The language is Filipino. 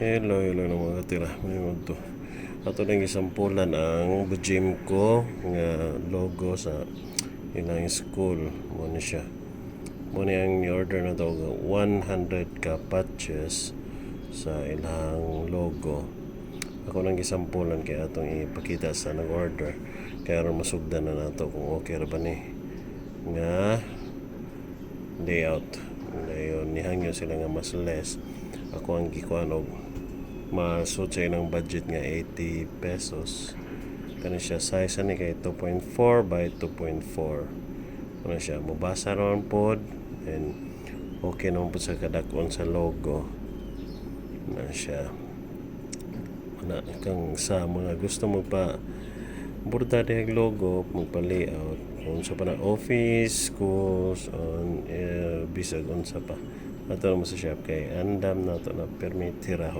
Hello, hello na mga tira. May to. Ato nang isampulan ang gym ko nga logo sa ilang school. Mo ni siya. Mo ni ang ni-order na nga 100 ka patches sa ilang logo. Ako nang isampulan kaya atong ipakita sa nag-order. Kaya ron masugdan na nato kung okay ra ba ni nga layout. Ngayon, nihangyo sila nga mas less. Ako ang gikuan og masud sa ilang budget nga 80 pesos. Kani siya size ani kay 2.4 by 2.4. Ano siya, mabasa ron pod and okay naman po sa kadakon sa logo. Na siya. Na kang sa mga gusto magpa burda dihang logo, magpa-layout. Kung sa pa na office, schools, on, eh, bisag unsa pa. Ato naman sa shop kay andam na to na permit tira